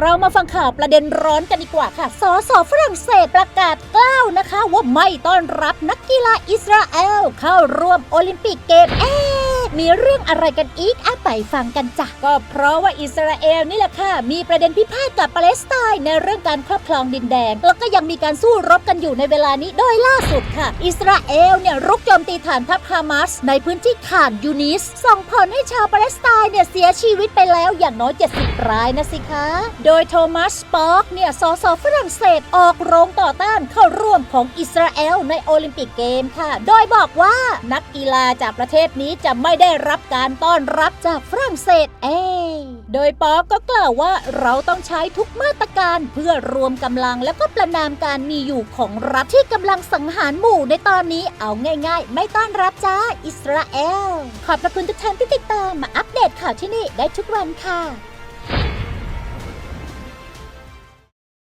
เรามาฟังข่าวประเด็นร้อนกันดีกว่าค่ะ สสฝรั่งเศสประกาศกล้าวนะคะ ว่าไม่ต้อนรับนักกีฬาอิสราเอล เข้าร่วมโอลิมปิกเกมเอ๊ มีเรื่องอะไรกันอีกอะไปฟังกันจ้ะก็เพราะว่าอิสราเอลนี่แหละค่ะ มีประเด็นพิพาทกับปาเลสไตน์ในเรื่องการครอบครองดินแดนแล้วก็ยังมีการสู้รบกันอยู่ในเวลานี้โดยล่าสุดค่ะ อิสราเอลเนี่ยรุกโจมตีฐานทัพฮามาสในพื้นที่ขานยูนิสส่งผลให้ชาวปาเลสไตน์เนี่ยเสียชีวิตไปแล้วอย่างน้อย 70 รายนะสิคะ โดยโทมัสปอกเนี่ยสสฝรั่งเศสออกโรงต่อต้านเข้าร่วมของอิสราเอลในโอลิมปิกเกมค่ะ โดยบอกว่านักกีฬาจากประเทศนี้จะไม่ได้รับการต้อนรับจากฝรั่งเศสเองโดยป๊อกก็กล่าวว่าเราต้องใช้ทุกมาตรการเพื่อรวมกำลังแล้วก็ประนามการมีอยู่ของรัฐที่กำลังสังหารหมู่ในตอนนี้เอาง่ายๆ ไม่ต้อนรับจ้าอิสราเอล ขอบพระคุณทุกท่านที่ติดตามมาอัปเดตข่าวที่นี่ได้ทุกวันค่ะ